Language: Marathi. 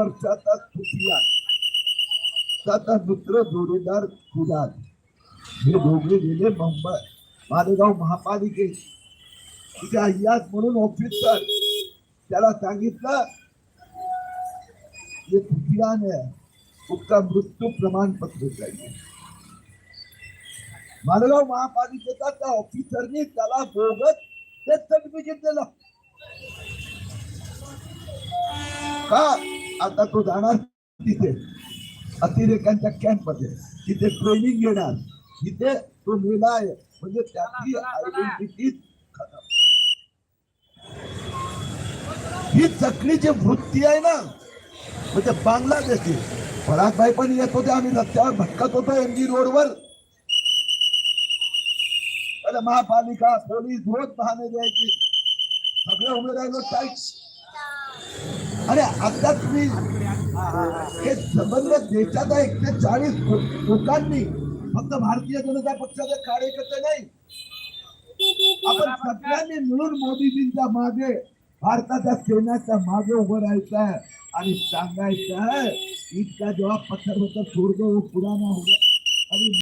वर्षाचा सुफिया त्याचा मित्र जोडीदार कुडाल हे दोघे गेले मुंबई मालेगाव महापालिकेत. तिथे अय्यात म्हणून ऑफिसर त्याला सांगितलं ये सुफियान उसका मृत्यू प्रमाणपत्र चाहिए मालेगाव महापालिकेचा त्या ऑफिसरने त्याला बोगत ते सर्टिफिकेट दिलं का? आता तो जाणार तिथे. अतिरेकांच्या कॅम्पमध्ये तिथे ट्रेनिंग घेणार. तिथे तो मेला आहे. म्हणजे त्याची आयडेंटिटी ही चकलीची वृत्ती आहे ना. म्हणजे बांगलादेशी परागभाई पण येत होते. आम्ही रस्त्यावर भटकत होतो एमजी रोडवर. पहिले महापालिका पोलीस रोज पाहणे द्यायची. सगळे उमेदवार आणि अरे आता तुम्ही हे संबंध देशाच्या एकशे चाळीस लोकांनी फक्त भारतीय जनता पक्षाचे कार्यकर्ते नाही. आपण सगळ्यांनी मिळून मोदीजींच्या मागे भारताच्या सेनाच्या मागे उभं राहायचं आहे आणि सांगायचं आहे इतका जेव्हा पत्थर पत्थर छोड़ पुराणा होणार आणि हो